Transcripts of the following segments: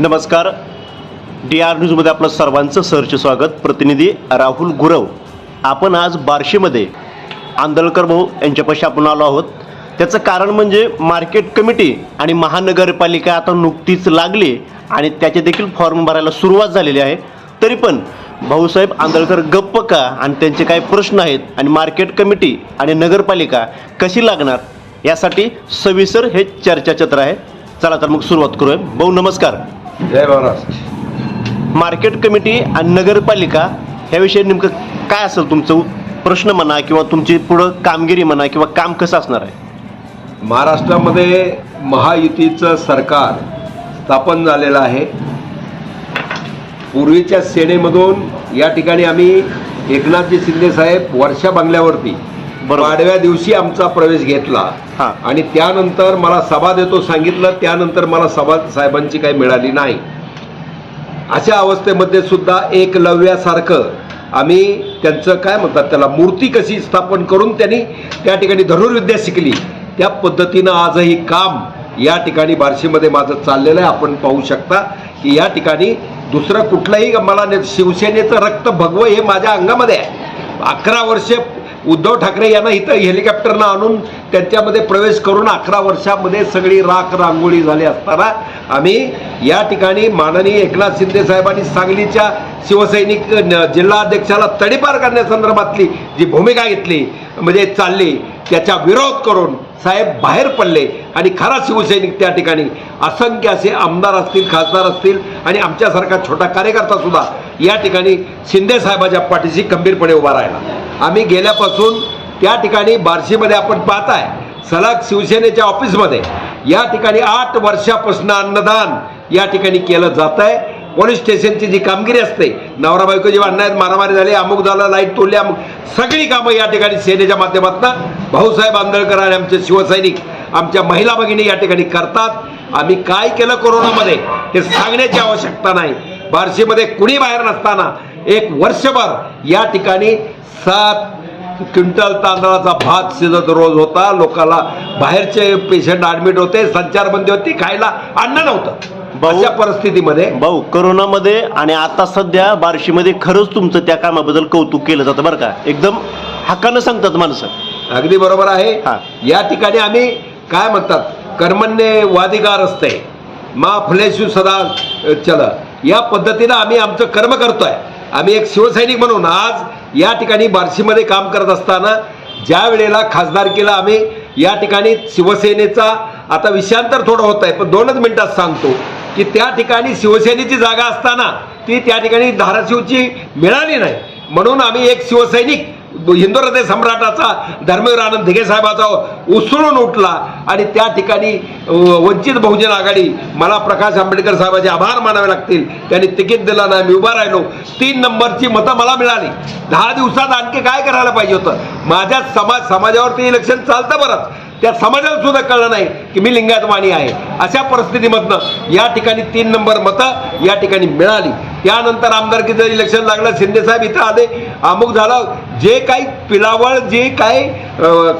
नमस्कार. D R न्यूजमध्ये आपलं सर्वांचं सहर्ष स्वागत. प्रतिनिधी राहुल गुरव. आपण आज बार्शीमध्ये आंदळकर भाऊ यांच्यापाशी आपण आलो आहोत. त्याचं कारण म्हणजे मार्केट कमिटी आणि महानगरपालिका आता नुकतीच लागली आणि त्याचे देखील फॉर्म भरायला सुरुवात झालेली आहे. तरी पण भाऊसाहेब आंदळकर गप्प का आणि त्यांचे काय प्रश्न आहेत आणि मार्केट कमिटी आणि नगरपालिका कशी लागणार यासाठी सविस्तर हे चर्चाचत्र आहे. चला तर मग सुरुवात करूया. भाऊ नमस्कार. जय मार्केट कमिटी आणि नगरपालिका ह्याविषयी नेमकं काय असेल तुमचं प्रश्न म्हणा किंवा तुमची पुढं कामगिरी म्हणा किंवा काम कसं असणार आहे महाराष्ट्रामध्ये महायुतीचं सरकार स्थापन झालेलं आहे पूर्वीच्या सेनेमधून या ठिकाणी आम्ही एकनाथजी शिंदे साहेब वर्षा बंगल्यावरती. पाडव्या दिवशी आमचा प्रवेश घेतला. आणि त्यानंतर मला सभा देतो सांगितलं त्यानंतर मला सभा साहेबांची काही मिळाली नाही. अशा अवस्थेमध्ये सुद्धा एकलव्यासारखं आम्ही त्यांचं काय म्हणतात त्याला मूर्ती कशी स्थापन करून त्यांनी त्या ठिकाणी धनुर्विद्या शिकली. त्या पद्धतीनं आजही काम या ठिकाणी बार्शीमध्ये माझं चाललेलं आहे. आपण पाहू शकता की या ठिकाणी दुसरं कुठलंही मला शिवसेनेचं रक्त भगवं हे माझ्या अंगामध्ये आहे. अकरा वर्षे उद्धव ठाकरे यांना इथं हेलिकॉप्टरनं आणून त्यांच्यामध्ये प्रवेश करून अकरा वर्षामध्ये सगळी राख रांगोळी झाली असताना आम्ही या ठिकाणी माननीय एकनाथ शिंदे साहेबांनी सांगलीच्या शिवसैनिक न- जिल्हाध्यक्षाला तडीपार करण्यासंदर्भातली जी भूमिका घेतली म्हणजे चालली त्याचा विरोध करून साहेब बाहेर पडले आणि खरा शिवसैनिक त्या ठिकाणी. असंख्य असे आमदार असतील खासदार असतील आणि आमच्यासारखा छोटा कार्यकर्ता सुद्धा या ठिकाणी शिंदे साहेबाच्या पाठीशी खंबीरपणे उभा राहिला. आम्ही गेल्यापासून त्या ठिकाणी बार्शीमध्ये आपण पाहताय सलग शिवसेनेच्या ऑफिसमध्ये या ठिकाणी आठ वर्षापासून अन्नदान या ठिकाणी केलं जात आहे पोलीस स्टेशनची जी कामगिरी असते नवरा बायको जेव्हा अन्यायात मारामारी झाली अमुक झालं लाइट तोडली अमुक सगळी कामं या ठिकाणी सेनेच्या माध्यमातून भाऊसाहेब आंदळकर आणि आमचे शिवसैनिक आमच्या महिला भगिनी या ठिकाणी करतात. आम्ही काय केलं कोरोनामध्ये हे सांगण्याची आवश्यकता नाही. बार्शीमध्ये कुणी बाहेर नसताना एक वर्षभर या ठिकाणी सात क्विंटल तांदळाचा भात शिजत रोज होता. लोकाला बाहेरचे पेशंट ॲडमिट होते संचारबंदी होती खायला अन्न नव्हतं. अशा परिस्थितीमध्ये भाऊ करोनामध्ये आणि आता सध्या बार्शीमध्ये खरंच तुमचं त्या कामाबद्दल कौतुक केलं जातं बरं का? एकदम हक्कानं सांगतात माणसं. अगदी बरोबर आहे. हा. या ठिकाणी आम्ही काय म्हणतात कर्मण्य वादिकार असते मा फुलेशू सदा चल. या पद्धतीनं आम्ही आमचं कर्म करतोय. आम्ही एक शिवसैनिक म्हणून आज या ठिकाणी बार्शीमध्ये काम करत असताना ज्या वेळेला खासदारकीला आम्ही या ठिकाणी शिवसेनेचा आता विषयांतर थोडं होत आहे पण दोनच मिनिटात सांगतो. की त्या ठिकाणी शिवसेनेची जागा असताना ती त्या ठिकाणी धाराशिवची मिळाली नाही. म्हणून आम्ही एक शिवसैनिक हिंदू हृदय सम्राटाचा धर्मवीर आनंद धिगे साहेबाचा उसळून उठला आणि त्या ठिकाणी वंचित बहुजन आघाडी मला प्रकाश आंबेडकर साहेबाचे आभार मानावे लागतील. त्यांनी तिकीट दिला नाही मी उभा राहिलो. तीन नंबरची मतं मला मिळाली. दहा दिवसात आणखी काय करायला पाहिजे होतं? माझ्या समाज समाजावरती इलेक्शन चालतं बरंच. त्या समाजाला सुद्धा कळलं नाही की मी लिंगायत वाणी आहे. अशा परिस्थितीमधनं या ठिकाणी तीन नंबर मतं या ठिकाणी मिळाली. यानंतर आमदारकीचं इलेक्शन लागलं? शिंदेसाहेब इथं आले. अमुक झालं. जे काही पिलावळ जे काही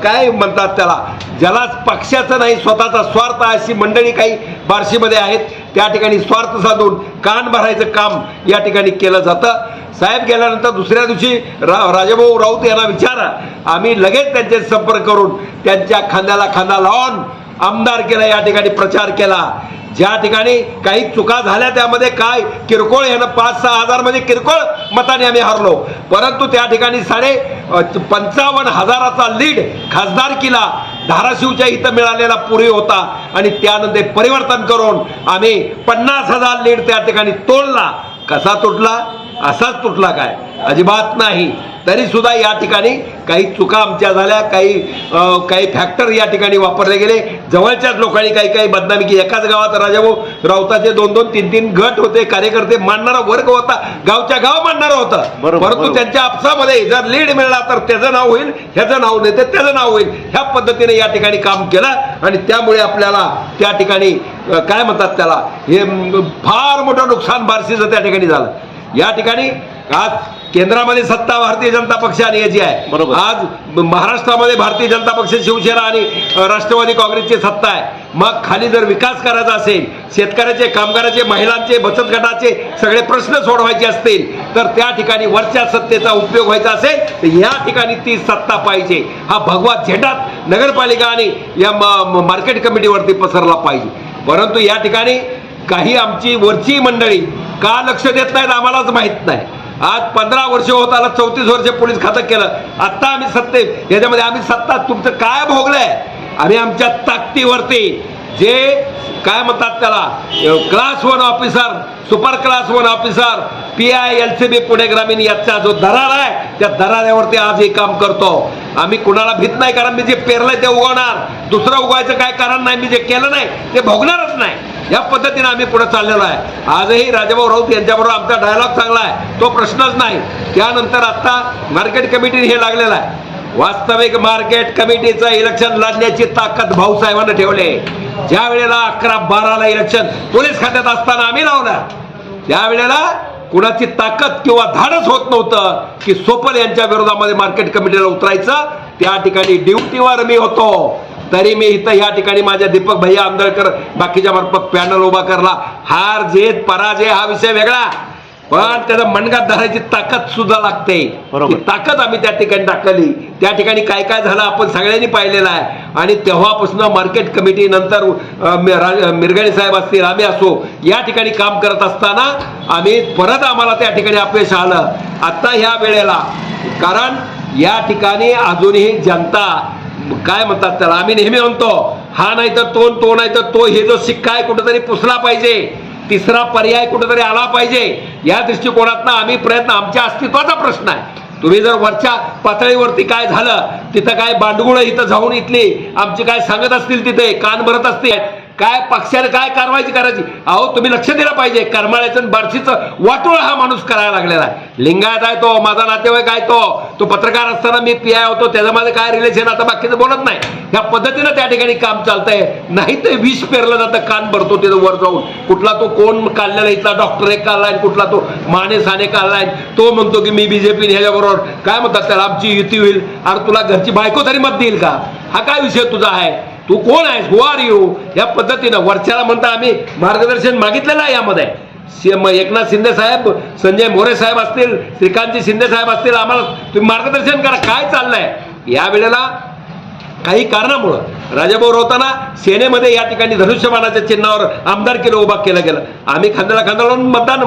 काय म्हणतात त्याला ज्याला पक्षाचं नाही स्वतःचा स्वार्थ अशी मंडळी काही बार्शीमध्ये आहेत त्या ठिकाणी स्वार्थ साधून कान भरायचं काम या ठिकाणी केलं जातं. साहेब गेल्यानंतर दुसऱ्या दिवशी रा राजाभाऊ राऊत यांना विचारा. आम्ही लगेच त्यांचे संपर्क करून त्यांच्या खांद्याला खांदा लावून आमदार केला या ठिकाणी प्रचार केला. ज्या ठिकाणी काही चुका झाल्या त्यामध्ये काय किरकोळ यानं पाच सहा हजार म्हणजे किरकोळ मताने आम्ही हरलो. परंतु त्या ठिकाणी साडे पंचावन्न हजाराचा लीड खासदारकीला धाराशिवच्या इथं मिळालेला पूर्वी होता आणि त्यानंतर परिवर्तन करून आम्ही पन्नास हजार लीड त्या ठिकाणी तोडला. कसा तुटला असाच तुटला काय? अजिबात नाही. तरी सुद्धा या ठिकाणी काही चुका आमच्या झाल्या काही काही फॅक्टर या ठिकाणी वापरले गेले. जवळच्याच लोकांनी काही काही बदनामी की एकाच गावात राजाभाऊ राऊताचे दोन दोन तीन तीन गट होते कार्यकर्ते मांडणारा वर्ग होता गावच्या गाव मांडणारं होतं. परंतु. त्यांच्या आपसामध्ये जर लीड मिळाला तर त्याचं नाव होईल ह्याचं नाव नाही तर त्याचं नाव होईल. ह्या पद्धतीने या ठिकाणी काम केलं आणि त्यामुळे आपल्याला त्या ठिकाणी काय म्हणतात त्याला? हे फार मोठं नुकसान बार्शीचं त्या ठिकाणी झालं. या ठिकाणी आज केंद्रामध्ये सत्ता भारतीय जनता पक्ष आणि याची आहे. बरोबर. आज महाराष्ट्रामध्ये भारतीय जनता पक्ष शिवसेना आणि राष्ट्रवादी काँग्रेसची सत्ता आहे. मग खाली जर विकास करायचा असेल शेतकऱ्याचे कामगाराचे महिलांचे बचत गटाचे सगळे प्रश्न सोडवायचे असतील तर त्या ठिकाणी वरच्या सत्तेचा उपयोग व्हायचा असेल तर या ठिकाणी ती सत्ता पाहिजे. हा भगवा झेंडात नगरपालिका आणि या मार्केट कमिटीवरती पसरला पाहिजे. परंतु या ठिकाणी काही आमची वरची मंडळी का लक्ष देत नाहीत आम्हालाच माहीत नाही. आज पंधरा वर्ष होत आला चौतीस वर्ष पोलीस खातं केलं. आत्ता आम्ही सत्ते याच्यामध्ये आम्ही सत्ता तुमचं काय भोगलंय? आम्ही आमच्या ताकदीवरती जे काय म्हणतात त्याला class one officer super class one officer P I L C B Pune ग्रामीण याचा जो दरार आहे त्या दराऱ्यावरती आज हे काम करतो. आम्ही कुणाला भीत नाही कारण मी जे पेरलंय ते उगवणार. दुसरं उगवायचं काय कारण नाही मी जे केलं नाही ते भोगणारच नाही. या पद्धतीने आम्ही पुढे चाललेलो आहे. आजही राजाभाऊ राऊत यांच्याबरोबर आमचा डायलॉग चांगला आहे. तो प्रश्नच नाही. त्यानंतर आता मार्केट कमिटीने हे लागलेलं आहे. वास्तविक मार्केट कमिटीचं इलेक्शन लढण्याची ताकद भाऊसाहेबांना ठेवले ज्या वेळेला अकरा बाराला इलेक्शन पोलीस खात्यात असताना आम्ही लावलं. त्यावेळेला कुणाची ताकद किंवा धाडस होत नव्हतं की सोपल यांच्या विरोधामध्ये मार्केट कमिटीला उतरायचं. त्या ठिकाणी ड्युटीवर मी होतो. तरी मी इथं या ठिकाणी माझ्या दीपक भैया आंबेडकर बाकीच्या मार्फत पॅनल उभा करला. हार जेत पराजय हा विषय वेगळा. पण त्याचा मनगात धरायची ताकद सुद्धा लागते. ताकद आम्ही त्या ठिकाणी टाकली. त्या ठिकाणी काय काय झालं आपण सगळ्यांनी पाहिलेलं आहे. आणि तेव्हापासून मार्केट कमिटी नंतर मिरगणे साहेब असतील आम्ही असो या ठिकाणी काम करत असताना आम्ही परत आम्हाला त्या ठिकाणी अपयश आलं. आता ह्या वेळेला कारण या ठिकाणी अजूनही जनता काय म्हणतात त्याला? आम्ही नेहमी म्हणतो हा नाही तर तो तो नाही तर तो हे जो शिक्का आहे कुठेतरी पुसला पाहिजे. तिसरा पर्याय कुठेतरी आला पाहिजे. या दृष्टिकोनातनं आम्ही प्रयत्न आमच्या अस्तित्वाचा प्रश्न आहे. तुम्ही जर वरच्या पातळीवरती काय झालं तिथं काय बांडगुळ इथं जाऊन इथली आमची काय सांगत असतील तिथे कान भरत असतील काय पक्षाने काय कारवाई करायची? अहो तुम्ही लक्ष दिलं पाहिजे. करमाळ्याचं आणि बार्शीचं वाटोळ हा माणूस करायला लागलेला आहे. लिंगायत आहे तो माझा नातेवाईक आहे तो. तो पत्रकार असताना मी पी आय होतो माझं काय रिलेशन आता बाकीचं बोलत नाही. ह्या पद्धतीनं त्या ठिकाणी काम चालतंय. नाही ते विष पेरलं जातं कान भरतो तिथं वर जाऊन. कुठला तो कोण काढलेला इथला डॉक्टर एक काढलाय कुठला तो माने साने काढलाय. तो म्हणतो की मी बीजेपी ह्याच्याबरोबर काय म्हणतात त्याला आमची युती होईल. अरे तुला घरची बायको तरी मत देईल का? हा काय विषय तुझा आहे? तू कोण आहेस? हु आर यू या पद्धतीनं वरच्याला म्हणता आम्ही मार्गदर्शन मागितलेलं आहे यामध्ये. एकनाथ शिंदे साहेब संजय मोरे साहेब असतील श्रीकांतजी शिंदे साहेब असतील आम्हाला तुम्ही मार्गदर्शन करा. काय चाललंय? या वेळेला काही कारणामुळं राजाभाऊ होताना सेनेमध्ये या ठिकाणी धनुष्यबाणाच्या चिन्हावर आमदार केलं उभा केलं गेलं. आम्ही खांद्याला खांद्याला मतदान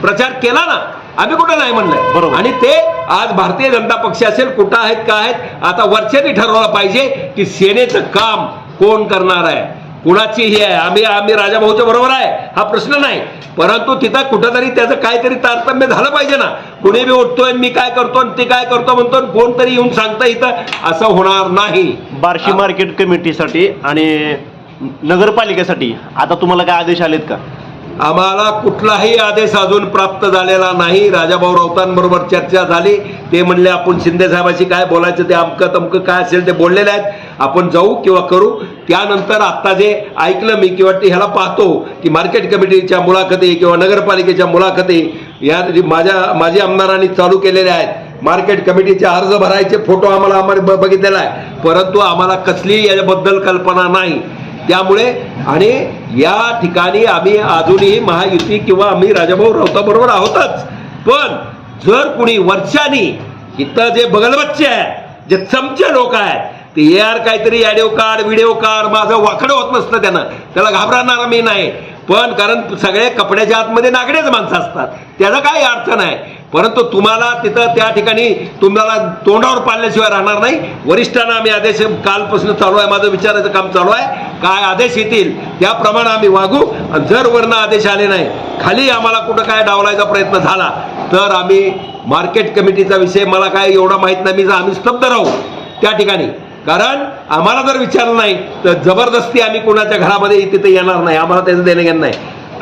प्रचार केला ना आम्ही कुठं नाही म्हणलंय. बरोबर. आणि ते आज भारतीय जनता पक्ष असेल कुठं आहेत काय आहेत आता वरच्यानी ठरवलं पाहिजे की सेनेचं काम कोण करणार आहे. कुणाची ही आहे. आम्ही आम्ही राजाभाऊच्या बरोबर आहे. हा प्रश्न नाही. परंतु तिथं कुठंतरी त्याचं काहीतरी तारतम्य झालं पाहिजे ना. कुणी बी उठतोय मी काय करतो आणि ते काय करतो म्हणतो आणि कोणतरी येऊन सांगतं इथं असं होणार नाही. बार्शी मार्केट कमिटीसाठी आणि नगरपालिकेसाठी आता तुम्हाला काय आदेश आलेत का? आम्हाला कुठलाही आदेश अजून प्राप्त झालेला नाही. राजाभाऊ राऊतांबरोबर चर्चा झाली. ते म्हणले आपण शिंदे साहेबाशी काय बोलायचं ते अमकं तमकं काय असेल ते बोललेले आहेत. आपण जाऊ किंवा करू. त्यानंतर आत्ता जे ऐकलं मी किंवा ते ह्याला पाहतो की मार्केट कमिटीच्या मुलाखती किंवा नगरपालिकेच्या मुलाखती या माझ्या माझी आमदारांनी चालू केलेल्या आहेत. मार्केट कमिटीचे अर्ज भरायचे फोटो आम्हाला आम्हाला ब- बघितलेला आहे. परंतु आम्हाला कसलीही याच्याबद्दल कल्पना नाही. त्यामुळे आणि या ठिकाणी आम्ही अजूनही महायुती किंवा आम्ही राजाभाऊ राऊताबरोबर आहोतच. पण जर कुणी वर्षानी इथं जे बगलबच्चे आहेत जे चमचे लोक आहेत ते यार काहीतरी ॲडिओ कार्ड व्हिडिओ कार्ड माझं वाकडं होत नसतं त्यानं. त्याला घाबरणार मी नाही. पण कारण सगळे कपड्याच्या आतमध्ये नागडेच माणसं असतात. त्याचा काही अर्थ नाही. परंतु तुम्हाला तिथं त्या ठिकाणी तुम्हाला तोंडावर पाडल्याशिवाय राहणार नाही. वरिष्ठांना आम्ही आदेश कालपासून चालू आहे. माझं विचारायचं काम चालू आहे. काय आदेश येतील त्याप्रमाणे आम्ही वागू. आणि जर वरनं आदेश आले नाही खाली आम्हाला कुठं काय डावलायचा प्रयत्न झाला तर आम्ही मार्केट कमिटीचा विषय मला काय एवढा माहीत नाही. मी आम्ही स्तब्ध राहू त्या ठिकाणी. कारण आम्हाला जर विचारलं नाही तर जबरदस्ती आम्ही कोणाच्या घरामध्ये तिथे येणार नाही. आम्हाला त्याचं देणं घेणं नाही.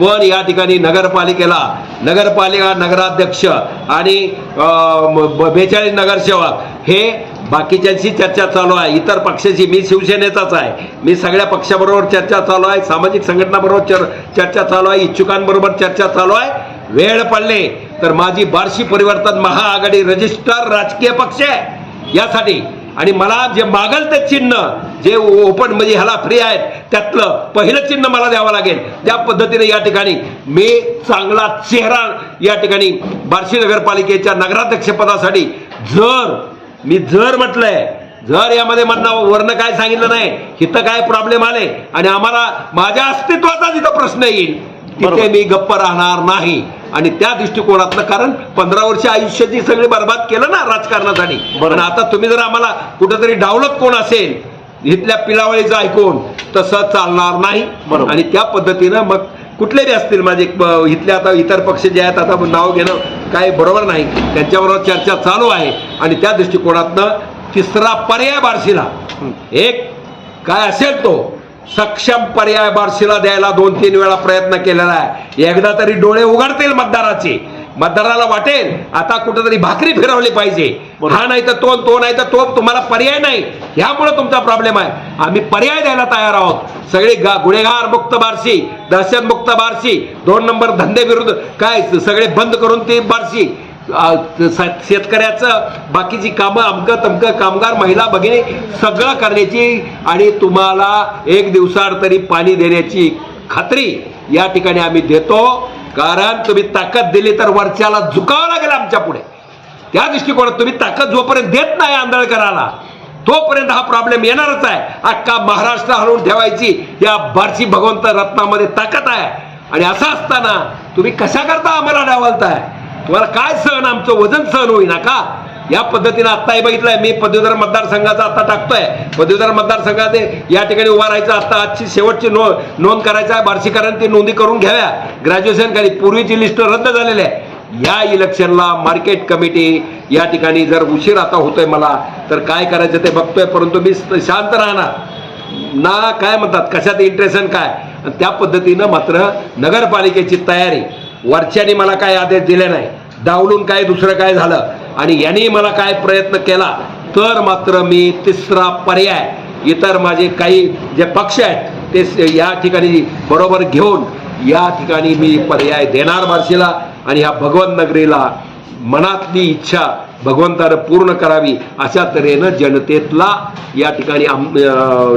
पण या ठिकाणी नगरपालिकेला नगरपालिका नगराध्यक्ष आणि बेचाळीस नगरसेवक हे बाकीच्यांशी चर्चा चालू आहे. इतर पक्षाशी मी शिवसेनेचाच आहे. मी सगळ्या पक्षाबरोबर चर्चा चालू आहे. सामाजिक संघटनाबरोबर चर चर्चा चालू आहे. इच्छुकांबरोबर चर्चा चालू आहे. वेळ पडले तर माझी बार्शी परिवर्तन महाआघाडी रजिस्टर राजकीय पक्ष आहे. यासाठी. आणि मला जे मागल ते चिन्ह जे ओपन म्हणजे ह्याला फ्री आहेत त्यातलं पहिलं चिन्ह मला द्यावं लागेल त्या पद्धतीने या ठिकाणी मी चांगला चेहरा या ठिकाणी बार्शी नगरपालिकेच्या नगराध्यक्षपदासाठी जर मी जर म्हटलंय जर यामध्ये म्हणणं वर्ण काय सांगितलं नाही इथं काय प्रॉब्लेम आले आणि आम्हाला माझ्या अस्तित्वाचा जिथं प्रश्न येईल तिथे. मी गप्प राहणार नाही आणि त्या दृष्टिकोनातलं कारण पंधरा वर्ष आयुष्याची सगळी बर्बाद केलं ना राजकारणासाठी. पण आता तुम्ही जर आम्हाला कुठंतरी डावलत कोण असेल इथल्या पिलावळीचं ऐकून तसं चालणार नाही. आणि त्या पद्धतीनं मग कुठले बी असतील माझे इथले आता इतर पक्ष जे आहेत आता नाव घेणं काय बरोबर नाही. त्यांच्याबरोबर चर्चा चालू आहे. आणि त्या दृष्टिकोनातनं तिसरा पर्याय बार्शीला. एक काय असेल तो? सक्षम पर्याय बार्शीला द्यायला दोन तीन वेळा प्रयत्न केलेला आहे. एकदा तरी डोळे उघडतील मतदाराचे. मतदाराला वाटेल. आता कुठेतरी भाकरी फिरवली पाहिजे. हा नाही तर तो तो नाही तर तो तुम्हाला पर्याय नाही. ह्यामुळे तुमचा प्रॉब्लेम आहे. आम्ही पर्याय द्यायला तयार आहोत. सगळे गुन्हेगार मुक्त बारशी दहशत मुक्त बारशी दोन नंबर धंदे विरुद्ध काय सगळे बंद करून ती बारशी. शेतकऱ्याचं बाकीची कामं अमकं तमकं कामगार महिला भगिनी सगळं करण्याची आणि तुम्हाला एक दिवसाआड तरी पाणी देण्याची खात्री या ठिकाणी आम्ही देतो. कारण तुम्ही ताकद दिली तर वरच्याला झुकावं लागेल आमच्या पुढे. त्या दृष्टिकोनात तुम्ही ताकद जोपर्यंत देत नाही आंधळकराला तोपर्यंत हा प्रॉब्लेम येणारच आहे. अख्खा महाराष्ट्र हलवून ठेवायची या बारशी भगवंत रत्नामध्ये ताकद आहे. आणि असं असताना तुम्ही कशा करता आम्हाला डावलताय? तुम्हाला काय सहन? आमचं वजन सहन होईना का? या पद्धतीनं आत्ताही हे बघितलंय. मी पदवीधर मतदारसंघाचा आता टाकतोय. पदवीधर मतदारसंघाचे या ठिकाणी उभा राहायचं. आता आजची शेवटची नो नोंद करायचं आहे. बार्शीकरांनी ती नोंदी करून घ्याव्या. ग्रॅज्युएशन खाली पूर्वीची लिस्ट रद्द झालेली आहे. या इलेक्शनला मार्केट कमिटी या ठिकाणी जर उशीर आता होतोय मला तर काय करायचं ते बघतोय. परंतु मी शांत राहणार. ना काय म्हणतात कशात इंटरेस्ट काय? आणि त्या पद्धतीनं मात्र नगरपालिकेची तयारी. वरच्याने मला काय आदेश दिले नाही. डावलून काय दुसरं काय झालं? आणि यांनी मला काय प्रयत्न केला तर मात्र मी तिसरा पर्याय इतर माझे काही जे पक्ष आहेत ते या ठिकाणी बरोबर घेऊन या ठिकाणी मी पर्याय देणार बार्शीला आणि ह्या भगवंत नगरीला मनातली इच्छा भगवंतानं पूर्ण करावी अशा तऱ्हेनं जनतेतला या ठिकाणी आम-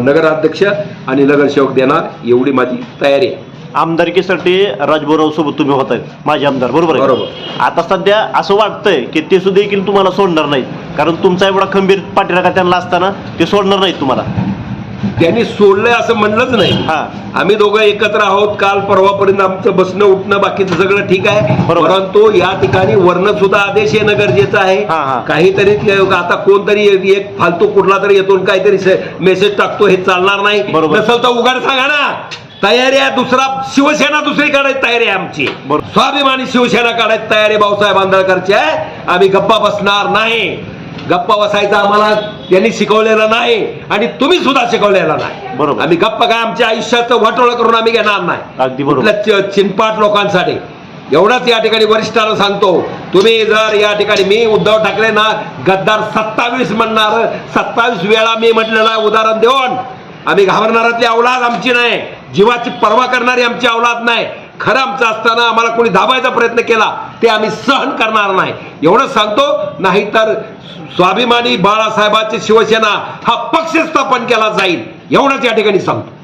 नगराध्यक्ष आणि नगरसेवक देणार एवढी माझी तयारी आहे. आमदारकीसाठी राजभराव सोबत तुम्ही होत आहेत माझे आमदार बरोबर आहे बरोबर. आता सध्या असं वाटतंय की ते सुद्धा देखील तुम्हाला सोडणार नाहीत. कारण तुमचा एवढा खंबीर पाठीराखा त्यांना असताना ते सोडणार नाहीत तुम्हाला. त्यांनी सोडलंय असं म्हणलंच नाही. हा. आम्ही दोघं एकत्र आहोत काल परवापर्यंत आमचं बसणं उठणं बाकीचं सगळं ठीक आहे. परंतु या ठिकाणी वर्ण सुद्धा आदेश येणं गरजेचं. आहे. काहीतरी आता कोणतरी एक फालतू कुठला तरी येतो काहीतरी मेसेज टाकतो हे चालणार नाही. बरोबर. नसेल तर उघड सांगा ना. तयारी आहे दुसरा शिवसेना दुसरी काढायची तयारी आहे आमची. स्वाभिमानी शिवसेना काढायची तयारी भाऊसाहेब आंदळकरची आहे. आम्ही गप्पा बसणार नाही. गप्पा बसायचा आम्हाला त्यांनी शिकवलेलं नाही आणि तुम्ही सुद्धा शिकवलेलं नाही. बरोबर. आम्ही गप्पा काय आमच्या आयुष्याचं वाटोळं करून आम्ही घेणार नाही. अगदी बरोबर. कुठल्या चिनपाट लोकांसाठी. एवढंच या ठिकाणी वरिष्ठांना सांगतो तुम्ही जर या ठिकाणी मी उद्धव ठाकरे ना गद्दार सत्तावीस म्हणणार सत्तावीस वेळा मी म्हटलेलं उदाहरण देऊन. आम्ही घाबरणारातली अवलाद आमची नाही. जीवाची पर्वा करणारी आमची अवलाद नाही. खरं आमचं असताना आम्हाला कोणी दाबायचा प्रयत्न केला ते आम्ही सहन करणार नाही. एवढं सांगतो नाहीतर स्वाभिमानी बाळासाहेबांची शिवसेना हा पक्ष स्थापन केला जाईल. एवढंच या ठिकाणी सांगतो.